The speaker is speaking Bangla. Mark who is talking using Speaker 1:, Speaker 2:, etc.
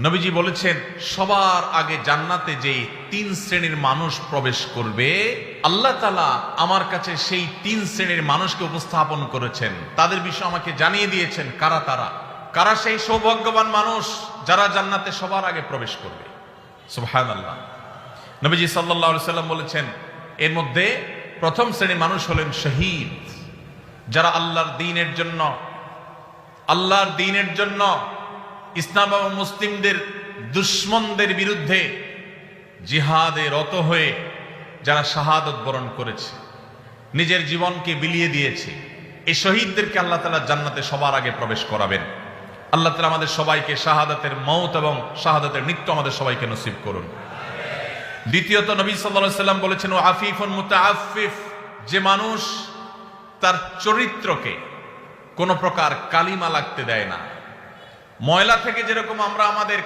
Speaker 1: নবীজি বলেছেন, সবার আগে জান্নাতে যেই তিন শ্রেণির মানুষ প্রবেশ করবে, আল্লাহ তালা আমার কাছে সেই তিন শ্রেণির মানুষকে উপস্থাপন করেছেন। তাদের বিষয় আমাকে জানিয়ে দিয়েছেন, কারা তারা? কারা সেই সৌভাগ্যবান মানুষ যারা জান্নাতে সবার আগে প্রবেশ করবে? সুবহান আল্লাহ নবীজি সাল্লাহ সাল্লাম বলেছেন, এর মধ্যে প্রথম শ্রেণির মানুষ হলেন শহীদ, যারা আল্লাহর দিনের জন্য, আল্লাহর দিনের জন্য ইসলাম এবং মুসলিমদের দুশ্মনদের বিরুদ্ধে জিহাদে রত হয়ে যারা শাহাদত বরণ করেছে, নিজের জীবনকে বিলিয়ে দিয়েছে এই শহীদদেরকে আল্লাহ তালা জান্নাতে সবার আগে প্রবেশ করাবেন। আল্লাহ তালা আমাদের সবাইকে শাহাদাতের মৌত এবং শাহাদাতের মৃত্যু আমাদের সবাইকে নসিব করুন। দ্বিতীয়ত নবী সাল্লাহ সাল্লাম বলেছেন ও আফিফুন মুতাআফিফ যে মানুষ তার চরিত্রকে কোনো প্রকার কালিমা লাগতে দেয় না। ময়লা থেকে যেরকম আমরা আমাদের